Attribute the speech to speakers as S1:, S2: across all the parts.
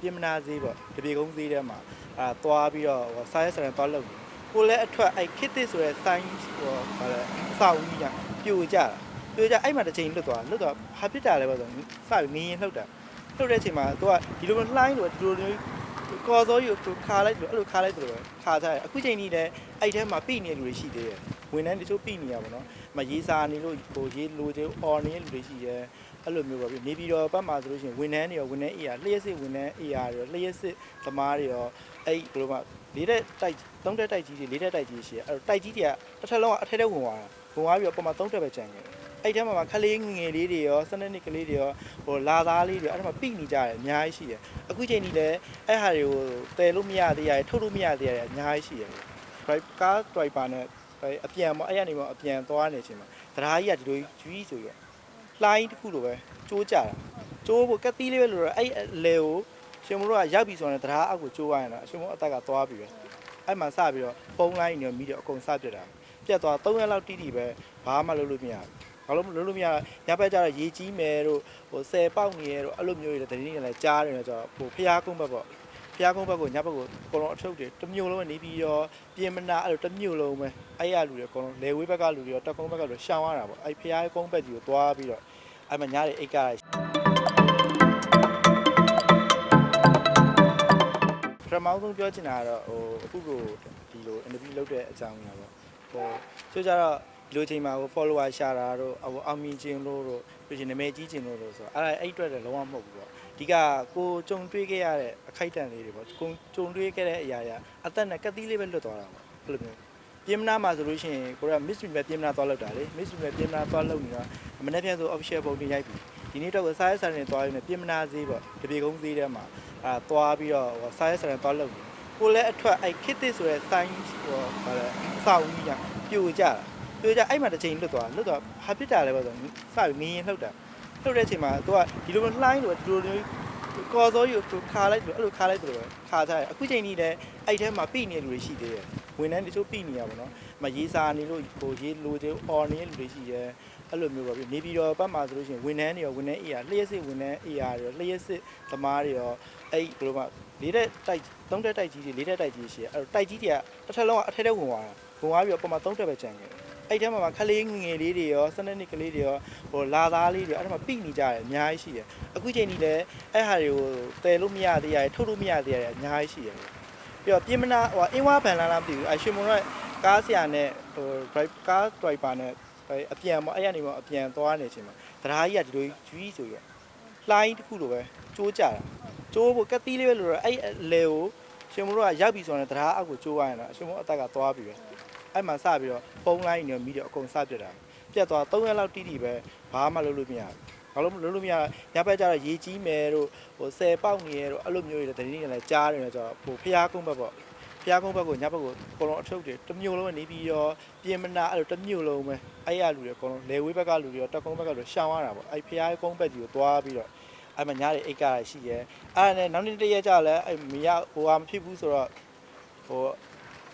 S1: ပြင်မနာဈေးပေါ့တပြေကုန်းဈေးထဲမှာအာသွားပြီးတော့ဟိုစားရဲစရန်သွားလုပ်နေကိုလည်းအထွက်အဲ့ခစ်တစ်ဆိုရဲ sign ဟိုဗါလဲအဆောက်အဦကြီးကပြိုကျတာပြိုကျအဲ့မှာတစ်ချိန်လွတ်သွားလွတ်သွားဟာဖြစ်တာလဲပေါ့ဆိုစပြီးငင်းရင်လှုပ်တာလှုပ်တဲ့အချိန်မှာသူကဒီလိုမျိုးလှိုင်းလို့ဒီလိုမျိုး ကော်စောကြီးကိုခါလိုက်တယ်အဲ့လိုခါလိုက်တယ်ပဲခါကြတယ်အခုချိန်ကြီးလည်းအဲ့ထဲမှာပြိနေတဲ့လူတွေရှိသေးတယ်ဝန်ထမ်းတချို့ပြိနေရပါတော့မရေးစားနေလို့ဟိုရေးလိုချင်အော်နေတဲ့လူတွေရှိရဲအဲ့လိုမျိုးပါပြီနေပြည်တော်ဘက်မှာဆိုလို့ရှိရင်ဝန်ထမ်းတွေရောဝန်ထမ်းအေးရလျှက်စစ်ဝန်ထမ်းအေးရတွေရောလျှက်စစ်သမားတွေရောအဲ့ဘယ်လိုမှလေးတဲ့တိုက်သုံးတဲ့တိုက်ကြီးတွေလေးတဲ့တိုက်ကြီးရှိရအဲ့တော့တိုက်ကြီးတွေကတစ်ထက်လုံးကအထက်ထက်ဝင်သွားတာဝင်သွားပြီးတော့ပုံမှန်သုံးတက်ပဲကြံခဲ့ အဲ့ထဲမှာမှခလေးငငယ်လေးတွေရောစနစ်နစ်ကလေးတွေရောဟိုလာသားလေးတွေအဲ့ဒါမှပိနေကြတယ်အများကြီးရှိတယ်အခုချိန်ကြီးလည်းအဲ့ဟာတွေကိုတည်လို့မရသေးရတယ်ထုတ်လို့မရသေးရတယ်အများကြီးရှိတယ် drive ကား driver နဲ့အပြန်မအဲ့ရနေမအပြန်သွားနေချိန်မှာတရားကြီးကဒီလိုကြီးဆိုရလှိုင်းတစ်ခုလိုပဲကျိုးကြတာကျိုးဖို့ကက်တီးလေးပဲလို့တော့အဲ့အလေကိုရှင်မတို့ကရောက်ပြီဆိုရင်တရားအောက်ကိုကျိုးရရင်တော့ရှင်မတို့အသက်ကသွားပြီပဲအဲ့မှာစပြီးတော့ဖုန်းလိုင်းတွေမိတယ်အကုန်စပြတ်တာပြတ်သွား3ရက်လောက်တိတိပဲဘာမှလုပ်လို့မရဘူး ဘာလို့လုပ်လို့မရညဘက်ကျတော့ရေကြီးမယ်တို့ဟိုဆယ်ပေါက်နေရတို့အဲ့လိုမျိုးတွေတတိယလည်းကြားတယ်ဆိုတော့ဟိုဖျားကုန်းဘက်ပေါ့ဖျားကုန်းဘက်ကိုညဘက်ကိုအကုန်လုံးအထုပ်တွေတစ်မျိုးလုံးနေပြီးတော့ပြင်မနာအဲ့လိုတစ်မျိုးလုံးပဲအဲ့ရလူတွေအကုန်လုံးလေဝေးဘက်ကလူတွေရောတက်ကုန်းဘက်ကလူရှောင်ရတာပေါ့အဲ့ဖျားကုန်းဘက်ကြီးကိုသွားပြီးတော့အဲ့မှာညတွေအိတ်ကရပထမဆုံးပြောချင်တာကတော့ဟိုအခုကိုဒီလို interview လုပ်တဲ့အကြောင်းအရာပေါ့ဟိုဆိုကြတော့ ဒီလိုချိန်မှာဟို follower ရှာတာတို့ဟိုအောင်မြင်ခြင်းလို့တို့ပြီးရင်နာမည်ကြီးခြင်းလို့တို့ဆိုတော့အဲ့အဲ့အတွက်လည်းလုံးဝမဟုတ်ဘူးပေါ့ဒီကကိုကြုံတွေ့ခဲ့ရတဲ့အခိုက်အတန့်လေးတွေပေါ့ကိုကြုံတွေ့ခဲ့တဲ့အရာရာအသက်နဲ့ကတိလေးပဲလွတ်သွားတာပေါ့အဲ့လိုမျိုးပြင်မနာမှာဆိုလို့ရှိရင်ကိုက miss ပဲပြင်မနာသွားလောက်တာလေ miss ပဲပြင်မနာသွားလောက်နေတော့မနေ့ပြန်ဆို official ပုံတင်ရိုက်ပြီဒီနေ့တော့စားရဲဆိုင်တွေသွားရင်းနဲ့ပြင်မနာဈေးပေါ့တပြေကုန်းဈေးထဲမှာအာသွားပြီးတော့ဟိုစားရဲဆိုင်တွေသွားလုပ်နေကိုလည်းအထွက်အဲ့ခစ်တစ်ဆိုရဲ sign ဟိုဗါလဲအဆောက်အဦကြီးကပြိုကျတာ ပြိုကျအဲ့မှာတစ်ချိန်လွတ်သွားလွတ်သွားဟာဖြစ်တာလဲပေါ့ဆိုစပြီးငင်းရင်လှုပ်တာလှုပ်တဲ့အချိန်မှာသူကဒီလိုမျိုးလှိုင်းလို့ဒီလိုမျိုးကော်စောကြီးကိုခါလိုက်တယ်အဲ့လိုခါလိုက်တယ်ပဲခါကြတယ်အခုချိန်ကြီးလည်းအဲ့ထဲမှာပြိနေတဲ့လူတွေရှိသေးတယ်ဝန်ထမ်းတချို့ပြိနေရပါတော့မရေးစားနေလို့ဟိုရေးလိုချင်အော်နေတဲ့လူတွေရှိရဲအဲ့လိုမျိုးပါပြီနေပြည်တော်ဘက်မှာဆိုလို့ရှိရင်ဝန်ထမ်းတွေရောဝန်ထမ်းအေးရလျှက်စစ်ဝန်ထမ်းအေးရတွေရောလျှက်စစ်သမားတွေရောအဲ့ဘယ်လိုမှလေးတဲ့တိုက်သုံးတဲ့တိုက်ကြီးတွေလေးတဲ့တိုက်ကြီးရှိရအဲ့တော့တိုက်ကြီးတွေကတစ်ထက်လုံးကအထက်ထက်ဝင်သွားတာဝင်သွားပြီးတော့ပုံမှန်သုံးတက်ပဲကြံခဲ့ အဲ့ထဲမှာမှခလေးငငယ်လေးတွေရောစနစ်နစ်ကလေးတွေရောဟိုလာသားလေးတွေအဲ့ဒါမှပိနေကြတယ်အများကြီးရှိတယ်အခုချိန်ကြီးလည်းအဲ့ဟာတွေကိုတည်လို့မရသေးရတယ်ထုတ်လို့မရသေးရတယ်အများကြီးရှိတယ်ပြီးတော့ပြင်မနာဟိုအင်းဝါဗန်လာလားမသိဘူးအရှင်မွန်ရဲ့ကားဆရာနဲ့ဟို drive ကား driver နဲ့အဲ့အပြန်ပေါ့အဲ့ရနေပေါ့အပြန်သွားနေချိန်မှာတရားကြီးကဒီလိုကြီးဆိုရလှိုင်းတစ်ခုလိုပဲကျိုးကြတာကျိုးဖို့ကက်တီးလေးပဲလို့တော့အဲ့အလေကိုရှင်မတို့ကရောက်ပြီဆိုရင်တရားအောက်ကိုကျိုးရရင်တော့ရှင်မတို့အသက်ကသွားပြီပဲ အဲ့မှာစပြီးတော့ဖုန်းလိုင်းတွေမိတယ်အကုန်စပြတ်တာပြတ်သွား3ရက်လောက်တိတိပဲဘာမှလုပ်လို့မရဘူးဘာလို့လုပ်လို့မရညဘက်ကျတော့ရေကြီးမယ်တို့ဟိုဆယ်ပေါက်နေရတို့အဲ့လိုမျိုးတွေတတိယလည်းကြားတယ်ဆိုတော့ဟိုဖျားကုန်းဘက်ပေါ့ဖျားကုန်းဘက်ကိုညဘက်ကိုအကုန်လုံးအထုပ်တွေတစ်မျိုးလုံးနေပြီးတော့ပြင်မနာအဲ့လိုတစ်မျိုးလုံးပဲအဲ့ရလူတွေအကုန်လုံးလေဝေးဘက်ကလူတွေရောတက်ကုန်းဘက်ကလူရှောင်ရတာပေါ့အဲ့ဖျားကုန်းဘက်ကြီးကိုသွားပြီးတော့အဲ့မှာညတွေအိတ်ကရရှိရဲအဲ့ဒါနဲ့နောက်နေ့တစ်ရက်ကျလည်းအဲ့မရဟိုဟာမဖြစ်ဘူးဆိုတော့ဟို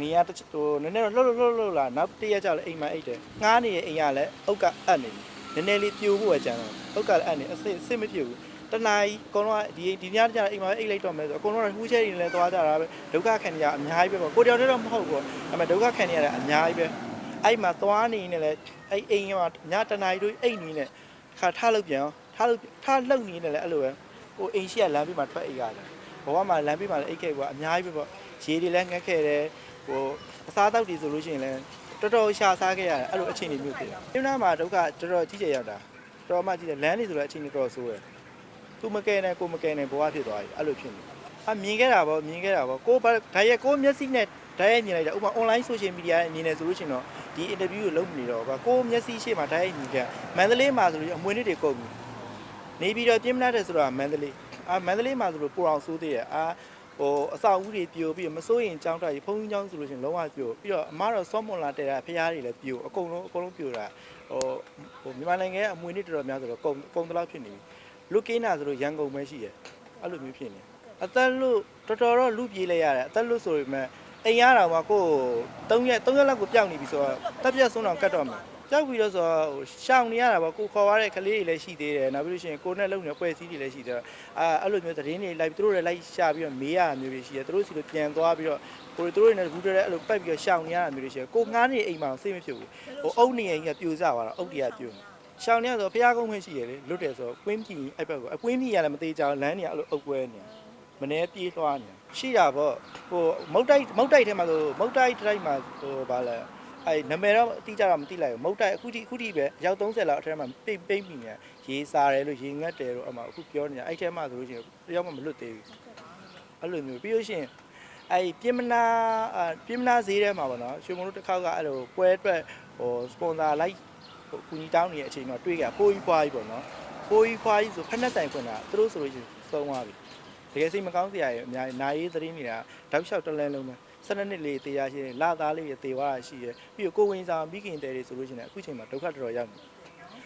S1: နေရတစ်ဟိုနည်းနည်းတော့လှုပ်လှုပ်လှုပ်လှုပ်လာနောက်တစ်ရက်ကျလည်းအိမ်မှာအိတ်တယ်ငားနေရဲ့အိမ်ကလည်းအုတ်ကအပ်နေပြီနည်းနည်းလေးပြိုဖို့ပဲကြံတော့အုတ်ကလည်းအပ်နေအစစ်စစ်မဖြစ်ဘူးတနားကြီးအကုန်လုံးကဒီဒီညကျတော့အိမ်မှာအိတ်လိုက်တော့မယ်ဆိုအကုန်လုံးကဟူးချဲတွေလည်းသွားကြတာပဲဒုက္ခခံနေရအများကြီးပဲပေါ့ကိုတယောက်တည်းတော့မဟုတ်ဘူးအဲ့မှာဒုက္ခခံနေရတာအများကြီးပဲအဲ့မှာသွားနေနေလဲအဲ့အိမ်ကညတနာရီတို့အိမ်နေနဲ့ခါထားလို့ပြန်အောင်ထားလို့ထားလှုပ်နေနေလဲအဲ့လိုပဲဟိုအိမ်ရှိကလမ်းပြမှာထွက်အိတ်ရတယ်ဘဝမှာလမ်းပြမှာလည်းအိတ်ခဲ့ကွာအများကြီးပဲပေါ့ရေတွေလည်းငတ်ခဲ့တယ် ဟိုအစားအသောက်တွေဆိုလို့ရှိရင်လည်းတော်တော်ရှာစားခဲ့ရတယ်အဲ့လိုအခြေအနေမျိုးဖြစ်တယ်။ဒီနားမှာဒုက္ခတော်တော်ကြီးကျယ်ရောက်တာတော်တော်မှကြီးတယ်လမ်းတွေဆိုလည်းအခြေအနေတော်တော်ဆိုးတယ်။သူမကဲနဲ့ကိုမကဲနဲ့ဘဝဖြစ်သွားပြီအဲ့လိုဖြစ်နေ။အမြင်ခဲ့တာပေါ့မြင်ခဲ့တာပေါ့ကိုဘာဒါရက်ကိုမျက်စိနဲ့ဒါရက်မြင်လိုက်တာဥပမာ online social media နဲ့မြင်နေဆိုလို့ရှိရင်တော့ဒီ interview ကိုလုပ်မနေတော့ဘူးကိုမျက်စိရှေ့မှာဒါရက်မြင်ခဲ့မန္တလေးမှာဆိုလို့အမွေနှစ်တွေကုန်ပြီနေပြီးတော့ပြင်းမနာတယ်ဆိုတော့မန္တလေးအာမန္တလေးမှာဆိုလို့ပိုအောင်ဆိုးသေးတယ်အာ ဟိုအဆောက်အဦတွေပြိုပြီးမစိုးရင်ကြောင်းတက်ပြီးဖုန်းကြီးကြောင်းဆိုလို့ရှိရင်လုံးဝပြိုပြီးတော့အမားတော့စောမွန်လာတဲ့ဖျားတွေလည်းပြိုအကုန်လုံးအကုန်လုံးပြိုတာဟိုဟိုမြန်မာနိုင်ငံရဲ့အမွေနှစ်တော်တော်များဆိုတော့ကုန်ကုန်တလောက်ဖြစ်နေပြီလူကင်းနာဆိုလို့ရန်ကုန်ပဲရှိတယ်အဲ့လိုမျိုးဖြစ်နေအသက်လို့တော်တော်တော့လူပြေးလိုက်ရတယ်အသက်လို့ဆိုပေမဲ့အိမ်ရတာကကို3ရက်3ရက်လောက်ကိုပျောက်နေပြီဆိုတော့တက်ပြက်ဆုံးတော့ကတ်တော့မယ် ပျောက်ပြီးတော့ဆိုတော့ဟိုရှောင်နေရတာပေါ့ကိုခေါ်ရတဲ့ကလေးတွေလည်းရှိသေးတယ်နောက်ပြီးလို့ရှိရင်ကိုနဲ့လုံနေတဲ့ပွဲစည်းတွေလည်းရှိသေးတယ်အာအဲ့လိုမျိုးသတင်းတွေလိုက်သူတို့တွေလိုက်ရှာပြီးတော့မေးရတာမျိုးတွေရှိတယ်သူတို့စီလိုပြန်သွားပြီးတော့ကိုတို့တွေနဲ့ဘူးတဲ့အဲ့လိုပတ်ပြီးတော့ရှောင်နေရတာမျိုးတွေရှိတယ်ကိုငားနေအိမ်မှာစိတ်မဖြစ်ဘူးဟိုအုပ်နေရင်ကြီးကပြိုကျသွားတာအုပ်တရပြိုရှောင်နေရဆိုဖျားကုန်းခွင့်ရှိရလေလွတ်တယ်ဆိုတော့ကွင်းပြည်အဲ့ဘက်ကအကွင်းပြည်ရလည်းမသေးကြဘူးလမ်းနေအဲ့လိုအုပ်ပွဲနေမနေပြေးလွှားနေရှိတာပေါ့ဟိုမုတ်တိုက်မုတ်တိုက်ထဲမှာဆိုမုတ်တိုက်တိုက်မှာဟိုဗာလဲ အဲနမယ်တော့အတိကျတော့မသိလိုက်ဘူးမုတ်တိုက်အခုထိအခုထိပဲရောက်30လောက်အထက်မှာပိတ်ပိတ်မိနေရေးစားတယ်လို့ရေငတ်တယ်လို့အမှအခုပြောနေကြအဲ့ထဲမှာဆိုလို့ရှိရင်တယောက်မှမလွတ်သေးဘူးအဲ့လိုမျိုးပြီးလို့ရှိရင်အဲ့ပြင်မနာအပြင်မနာဈေးထဲမှာပေါ့နော်ရွှေမုံတို့တစ်ခေါက်ကအဲ့လိုပွဲအတွက်ဟိုစပွန်ဆာလိုက်ဟိုကူညီတောင်းနေတဲ့အချိန်တော့တွေ့ကြပိုးကြီးဖွားကြီးပေါ့နော်ပိုးကြီးဖွားကြီးဆိုဖက်နှက်ဆိုင်ဖွင့်တာသူတို့ဆိုလို့ရှိရင်သုံးသွားပြီတကယ်စိတ်မကောင်းစရာရဲ့အများကြီးနာရေးသတင်းနေတာတောက်လျှောက်တလဲလုံးပဲ စနစ်နှစ်လေးတေးရရှိတယ်လာသားလေးတွေတေးသွားတာရှိတယ်ပြီးတော့ကိုဝင်စာမိခင်တဲတွေဆိုလို့ရှိရင်အခုချိန်မှာဒုက္ခတော်တော်ရောက်နေ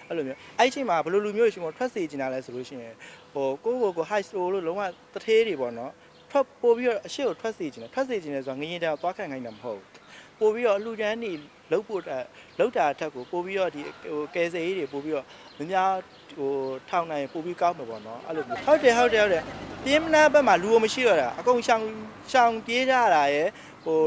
S1: အဲ့လိုမျိုးအဲ့ချိန်မှာဘယ်လိုလူမျိုးရှင်မထွက်စေချင်တာလဲဆိုလို့ရှိရင်ဟိုကိုကိုကို high slow လို့လုံးဝတထေးတွေပေါ့နော်ထွက်ပို့ပြီးတော့အရှိကိုထွက်စေချင်တယ်ထွက်စေချင်တယ်ဆိုတာငရင်တောင်သွားခံခိုင်းတာမဟုတ်ဘူး ပို့ပြီးတော့အလှူဒန်းနေလုတ်ဖို့တာလုတ်တာအထက်ကိုပို့ပြီးတော့ဒီဟိုကယ်ဆယ်ရေးတွေပို့ပြီးတော့မများဟိုထောင်နိုင်ပို့ပြီးကောင်းမှာပေါ့နော်အဲ့လိုမျိုးဟုတ်တယ်ဟုတ်တယ်ဟုတ်တယ်ပြင်းမနာဘက်မှာလူမရှိတော့တာအကုန်ရှောင်ရှောင်ပြေးကြတာရယ်ဟို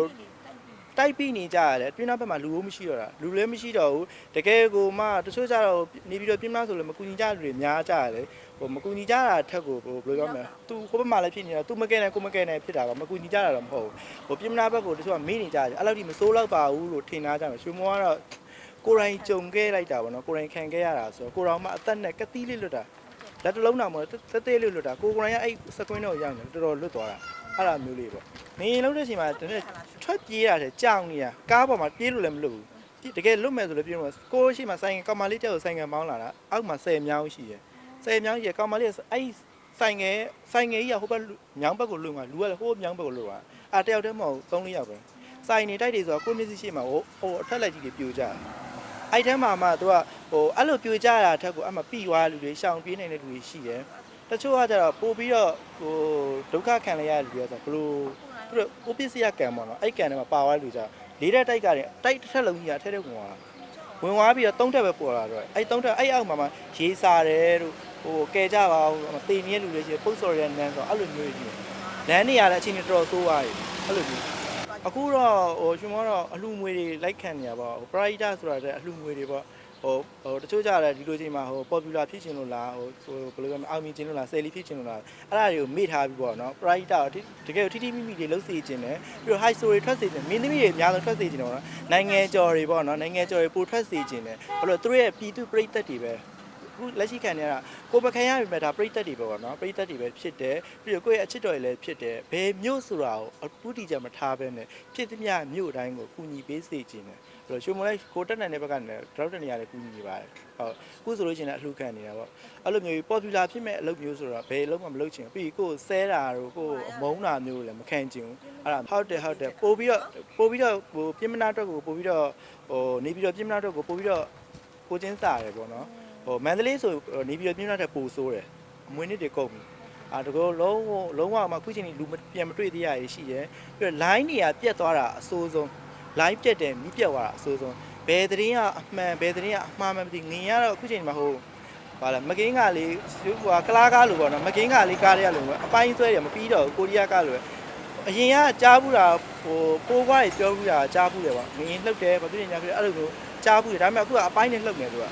S1: တိုက်ပြီးနေကြရတယ်တွင်းနောက်ဘက်မှာလူလို့မရှိတော့တာလူလည်းမရှိတော့ဘူးတကယ်ကိုမှတချို့ကြတော့နေပြီးတော့ပြင်းမဆိုလည်းမကူညီကြလူတွေများကြရတယ်ဟိုမကူညီကြတာထက်ကိုဟိုဘယ်လိုပြောမလဲသူဟိုဘက်မှာလည်းဖြစ်နေတာသူမကဲနိုင်ကိုမကဲနိုင်ဖြစ်တာပါမကူညီကြတာတော့မဟုတ်ဘူးဟိုပြင်းမနာဘက်ကိုတချို့ကမေးနေကြတယ်အဲ့လောက်ထိမစိုးတော့ပါဘူးလို့ထင်သားကြတယ်ရွှေမောကတော့ကိုယ်တိုင်ကြုံခဲ့လိုက်တာပေါ့နော်ကိုယ်တိုင်ခံခဲ့ရတာဆိုတော့ကိုယ်တော်မှအသက်နဲ့ကတိလေးလွတ်တာလက်တစ်လုံးတော့မဟုတ်တက်သေးလေးလွတ်တာကိုယ်ကိုယ်တိုင်ကအဲ့စကွင်းတော့ရောက်နေတော်တော်လွတ်သွားတာအဲ့လိုမျိုးလေးပေါ့ နေရင်လုံးတဲ့အချိန်မှာတနေ့ထွက်ပြေးရတယ်ကြောင်နေတာကားပေါ်မှာပြေးလို့လည်းမလွတ်ဘူးပြေးတကယ်လွတ်မယ်ဆိုလည်းပြေးလို့မရဘူးကိုရှိမှဆိုင်ကကောင်မလေးတယောက်ဆိုင်ကမောင်းလာတာအောက်မှာ10မြောင်းရှိတယ်10မြောင်းရှိတယ်ကောင်မလေးကအဲ့ဆိုင်ငယ်ဆိုင်ငယ်ကြီးကဟိုဘက်မြောင်းဘက်ကိုလွတ်မှာလူကလည်းဟိုမြောင်းဘက်ကိုလွတ်သွားအာတယောက်တည်းမဟုတ်3 4ယောက်ပဲဆိုင်နေတိုက်တွေဆိုတော့ကိုမျက်စိရှိမှဟိုဟိုအထက်လက်ကြီးတွေပြိုကြတယ်အဲ့ထဲမှာမှသူကဟိုအဲ့လိုပြိုကြတာအထက်ကိုအမှပြီးသွားလူတွေရှောင်ပြေးနေတဲ့လူတွေရှိတယ်တချို့ကကျတော့ပို့ပြီးတော့ဟိုဒုက္ခခံရတဲ့လူတွေဆိုဘလို့ သူတို့ကိုပစ္စည်းကကံပေါ့နော်အဲ့ကံထဲမှာပါသွားလူကြလေးတဲ့တိုက်ကလည်းတိုက်တစ်ထက်လုံးကြီးကထဲထဲဝင်သွားတာဝင်သွားပြီးတော့သုံးထက်ပဲပေါ်လာတော့အဲ့သုံးထက်အဲ့အောက်မှာမှရေးစားတယ်တို့ဟိုကဲကြပါဦးတေနေတဲ့လူတွေရှိပုတ်စော်ရတဲ့နန်းဆိုအဲ့လိုမျိုးကြီးလမ်းနေရတဲ့အချိန်တွေတော်တော်ဆိုးသွားပြီအဲ့လိုမျိုးအခုတော့ဟိုရှင်မောတော့အလှငွေတွေလိုက်ခံနေရပါဟို private ဆိုတာတဲ့အလှငွေတွေပေါ့ ဟိုဟိုတချို့ကြတယ်ဒီလိုချိန်မှာဟို popular ဖြစ်ချင်လို့လားဟိုဟိုဘယ်လိုပြောမလဲအောင်မြင်ချင်လို့လား sale ဖြစ်ချင်လို့လားအဲ့ဒါတွေကိုမေ့ထားပြီးပေါ့နော် private တော့တကယ်ထိထိမိမိတွေလှုပ်စေချင်တယ်ပြီးတော့ high story ထွက်စေချင်မင်းသမီးတွေအများဆုံးထွက်စေချင်တယ်ပေါ့နော်နိုင်ငံကျော်တွေပေါ့နော်နိုင်ငံကျော်တွေပိုထွက်စေချင်တယ်ဘယ်လိုသူတို့ရဲ့ပြည်သူပရိသတ်တွေပဲ အခုလက်ရှိခံနေရတာကိုယ်မခံရပြီမဲ့ဒါပရိသတ်တွေပဲပေါ့နော်ပရိသတ်တွေပဲဖြစ်တယ်ပြီးတော့ကိုယ့်ရဲ့အချစ်တော်တွေလည်းဖြစ်တယ်ဘယ်မြို့ဆိုတာကိုအခုတည်ကြမထားဘဲနဲ့ဖြစ်သမျှမြို့တိုင်းကိုကူညီပေးစေချင်တယ်အဲ့လိုရှုံမလိုက်ကိုတက်နိုင်တဲ့ဘက်ကနေတော့တနေရာလည်းကူညီနေပါတယ်ဟုတ်အခုဆိုလို့ရှိရင်လည်းအလှခံနေတာပေါ့အဲ့လိုမျိုး popular ဖြစ်မဲ့အလုပ်မျိုးဆိုတော့ဘယ်အလုပ်မှမလုပ်ချင်ဘူးပြီးကိုယ်ဆဲတာတို့ကိုယ်အမုန်းတာမျိုးလည်းမခံချင်ဘူးအဲ့ဒါဟုတ်တယ်ဟုတ်တယ်ပို့ပြီးတော့ပို့ပြီးတော့ဟိုပြင်မနာအတွက်ကိုပို့ပြီးတော့ဟိုနေပြီးတော့ပြင်မနာအတွက်ကိုပို့ပြီးတော့ကိုချင်းစားတယ်ပေါ့နော် ဟိုမန္တလေးဆိုနေပြီးတော့ပြင်မနာတဲ့ပို့ဆိုးတယ်အမွေးနှစ်တွေကုန်ပြီအာတကောလုံးဝလုံးဝမှခုချိန်ကြီးလူပြန်မတွေ့သေးရရရှိတယ်ပြီးတော့ line တွေကပြတ်သွားတာအဆိုးဆုံး line ပြတ်တယ်မိပြတ်သွားတာအဆိုးဆုံးဘယ်သတင်းကအမှန်ဘယ်သတင်းကအမှားမှမသိငင်ရတော့အခုချိန်မှာဟိုဘာလဲမကင်းကလေးဟိုကကလားကားလို့ပေါ့နော်မကင်းကလေးကားတွေကလို့ပဲအပိုင်းဆွဲတယ်မပြီးတော့ဘူးကိုရီးယားကားလို့ပဲအရင်ကကြားဘူးတာဟိုပိုးပွားတွေပြောဘူးတာကြားဘူးတယ်ပေါ့ငင်လှုပ်တယ်ဘာဖြစ်နေညာဖြစ်အဲ့လိုမျိုးကြားဘူးတယ်ဒါပေမဲ့အခုကအပိုင်းနဲ့လှုပ်နေသူက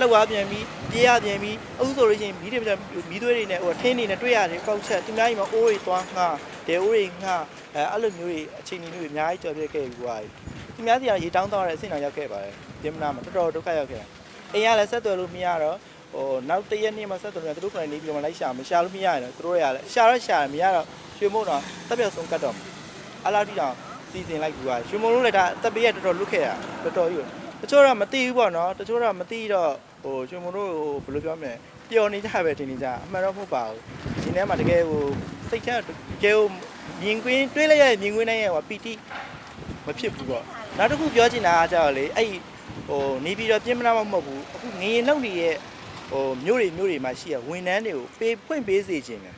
S1: လှုပ်သွားပြန်ပြီးပြေးရပြန်ပြီးအခုဆိုလို့ရှိရင်မီးတွေမီးသွေးတွေနဲ့ဟိုထင်းတွေနဲ့တွေ့ရတယ်ကောက်ချက်သူများကြီးမှာအိုးတွေသွားငှားဒဲအိုးတွေငှားအဲအဲ့လိုမျိုးတွေအချိန်ကြီးမျိုးတွေအများကြီးကြော်ပြခဲ့ပြီးသွားပြီသူများစီကရေတောင်းတော့တဲ့အဆင့်တော်ရောက်ခဲ့ပါတယ်ပြင်မနာမှာတော်တော်ဒုက္ခရောက်ခဲ့အိမ်ကလည်းဆက်သွယ်လို့မရတော့ဟိုနောက်တစ်ရက်နေ့မှဆက်သွယ်လို့သူတို့ကနေပြီးတော့လိုက်ရှာမရှာလို့မရရင်တော့သူတို့တွေကလည်းရှာတော့ရှာတယ်မရတော့ရွှေမို့တော့တက်ပြောက်ဆုံးကတ်တော့အဲ့လောက်ထိတောင်စီစဉ်လိုက်ပြီးသွားရွှေမို့လို့လည်းဒါတက်ပေးရတော်တော်လွတ်ခဲ့ရတော်တော်ကြီး တချို့တော့မသိဘူးပေါ့နော်တချို့တော့မသိတော့ဟိုရွှေမို့တို့ဘယ်လိုပြောမလဲပျော်နေကြပဲတင်နေကြအမှန်တော့မဟုတ်ပါဘူးဒီထဲမှာတကယ်ဟိုစိတ်ချတကယ်ဟိုမြင်ကွင်းတွေးလိုက်ရမြင်ကွင်းတိုင်းရဲ့ဟိုပီတိမဖြစ်ဘူးပေါ့နောက်တစ်ခုပြောချင်တာကကြောက်လေအဲ့ဟိုနေပြီးတော့ပြင်းမနာမမဟုတ်ဘူးအခုငရင်နှုတ်နေရဲ့ဟိုမျိုးတွေမျိုးတွေမှာရှိရဝန်ထမ်းတွေကိုပေးဖွင့်ပေးစေခြင်းတယ်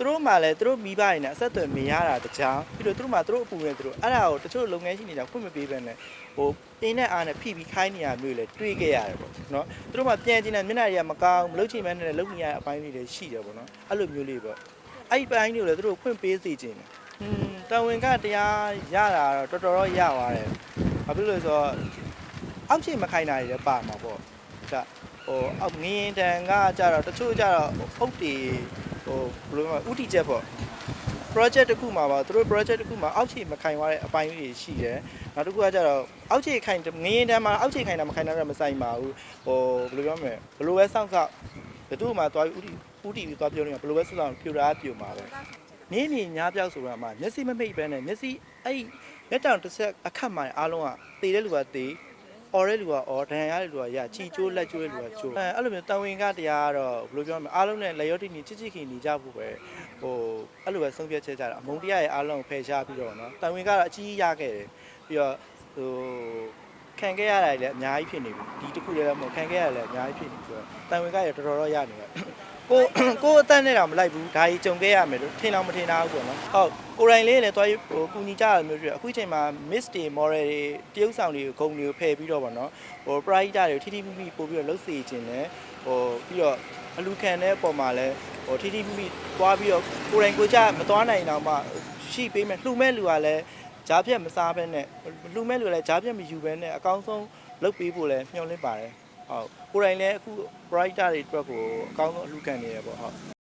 S1: သူတို့မှလည်းသူတို့မိဘတွေနဲ့အဆက်အသွယ်မရတာတကြားပြီးတော့သူတို့မှသူတို့အပူနဲ့သူတို့အဲ့ဒါကိုတချို့လုပ်ငန်းရှိနေကြဖွင့်မပေးဘဲနဲ့ဟိုအင်းနဲ့အားနဲ့ဖိပြီးခိုင်းနေရမျိုးလေတွေးခဲ့ရတယ်ပေါ့နော်သူတို့မှပြန်ကျင်တဲ့မျက်နှာတွေကမကောင်းမလုပ်ချင်မဲနဲ့လုပ်နေရတဲ့အပိုင်းလေးတွေရှိတယ်ပေါ့နော်အဲ့လိုမျိုးလေးပေါ့အဲ့ဒီပိုင်းတွေကိုလည်းသူတို့ဖွင့်ပေးစေချင်တယ်ဟွန်းတဝင်ကတရားရတာတော့တော်တော်တော့ရသွားတယ်ဘာဖြစ်လို့လဲဆိုတော့အောက်ခြေမခိုင်းတာတွေလည်းပါမှာပေါ့ဒါဟိုအောက်ငင်းတန်ကကြတော့တချို့ကြတော့အုတ်တီ ဟိုဘယ်လိုလဲဥတီချက်ပေါ့ project တစ်ခုမှာပါသူတို့ project တစ်ခုမှာအောက်ခြေမခိုင်သွားတဲ့အပိုင်းလေးတွေရှိတယ်နောက်တစ်ခုကကျတော့အောက်ခြေခိုင်ငရင်တန်းမှာအောက်ခြေခိုင်တာမခိုင်တာတော့မဆိုင်ပါဘူးဟိုဘယ်လိုပြောမလဲဘယ်လိုပဲစောင့်စောင့်ဘယ်သူမှသွားပြီးဥတီဥတီပြီးသွားပြောနေတာဘယ်လိုပဲစောင့်စောင့်ပြူတာပြူမှာပဲနင်းနေညားပြောက်ဆိုတာမှမျက်စိမမိတ်ပဲနဲ့မျက်စိအဲ့လက်တောင်တစ်ဆက်အခက်မှအားလုံးကတေတဲ့လူကတေ အော်တဲ့လူကအော်ဒဏ်ရာရတဲ့လူကရချီကျိုးလက်ကျိုးတဲ့လူကကျိုးအဲအဲ့လိုမျိုးတန်ဝင်ကတရားကတော့ဘယ်လိုပြောမလဲအားလုံးနဲ့လက်ရော့တိနေချစ်ချစ်ခင်နေကြဖို့ပဲဟိုအဲ့လိုပဲဆုံးဖြတ်ချက်ကြတာအမုံတရားရဲ့အားလုံးကိုဖယ်ရှားပြီးတော့နော်တန်ဝင်ကတော့အကြီးရခဲ့တယ်ပြီးတော့ဟိုခံခဲ့ရတာလည်းအများကြီးဖြစ်နေပြီဒီတစ်ခုလည်းမဟုတ်ခံခဲ့ရတာလည်းအများကြီးဖြစ်နေပြီးတော့တန်ဝင်ကရတော်တော်တော့ရနေပါ ကိုကိုအတန်းနဲ့တော့မလိုက်ဘူးဒါကြီးကြုံခဲ့ရမယ်လို့ထင်တော့မထင်တာဘူးပေါ့နော်ဟုတ်ကိုရိုင်းလေးလည်းတွားဟိုကူညီကြရမျိုးတွေအခုချိန်မှာ miss တွေ model တွေတရုပ်ဆောင်တွေကိုဂုံတွေကိုဖယ်ပြီးတော့ပေါ့နော်ဟို pride တွေကိုထိထိမိမိပို့ပြီးတော့လှုပ်စေခြင်းနဲ့ဟိုပြီးတော့အလူခံတဲ့အပေါ်မှာလည်းဟိုထိထိမိမိတွားပြီးတော့ကိုရိုင်းကိုကြမတွားနိုင်တော့မှရှိပေးမယ်လှူမဲ့လူကလည်းဂျားပြက်မစားဘဲနဲ့လှူမဲ့လူကလည်းဂျားပြက်မယူဘဲနဲ့အကောင်းဆုံးလုပ်ပေးဖို့လည်းမျှော်လင့်ပါတယ် ဟုတ်ကိုရိုင်းလည်းအခု brighter တွေအတွက်ကိုအကောင်းဆုံးအလူခံနေရပေါ့ဟုတ်